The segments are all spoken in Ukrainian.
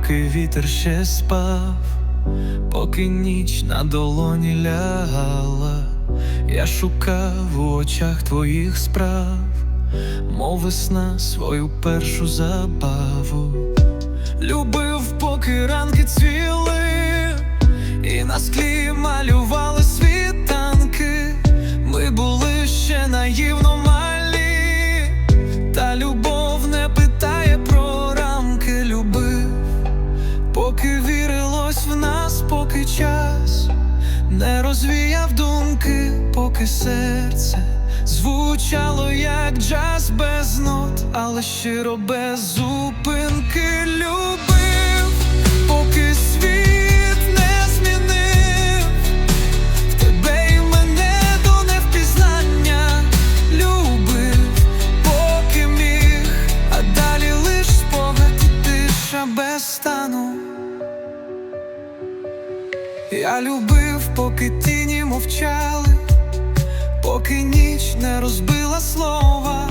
поки вітер ще спав, поки ніч на долоні лягала, я шукав у очах твоїх справ, мов весна свою першу забаву. Любив, поки ранки цвіли, і на склі малювали не розвіяв думки, поки серце звучало як джаз без нот, але щиро без зупинки любив, поки світ не змінив тебе і мене до невпізнання любив, поки міг, а далі лиш спогад тиша без стану. Я любив, поки тіні мовчали, поки ніч не розбила слова.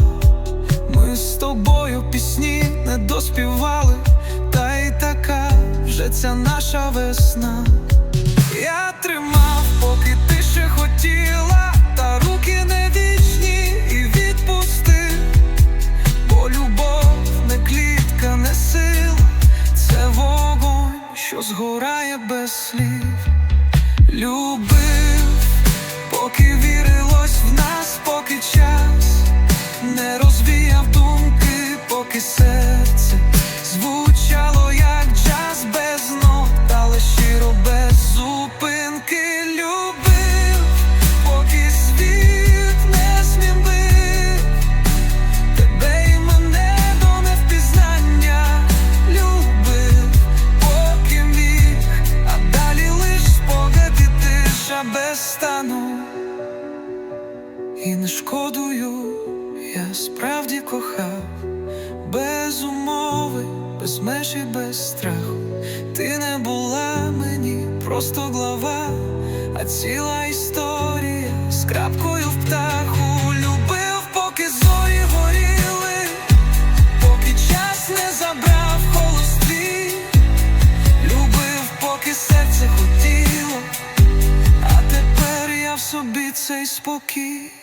Ми з тобою пісні не доспівали, та й така вже ця наша весна. Я тримав, поки ти ще хотіла, та руки не вічні і відпустив, бо любов не клітка, не сила, це вогонь, що згорає без слів. Любив, І не шкодую, я справді кохав, без умови, без меж і без страху. Ти не була мені просто глава, а ціла історія з крапкою в птаху. Любив, поки зорі горіли, поки час не забрав голос. Любив, поки серце хотіло, а тепер я в собі цей спокій.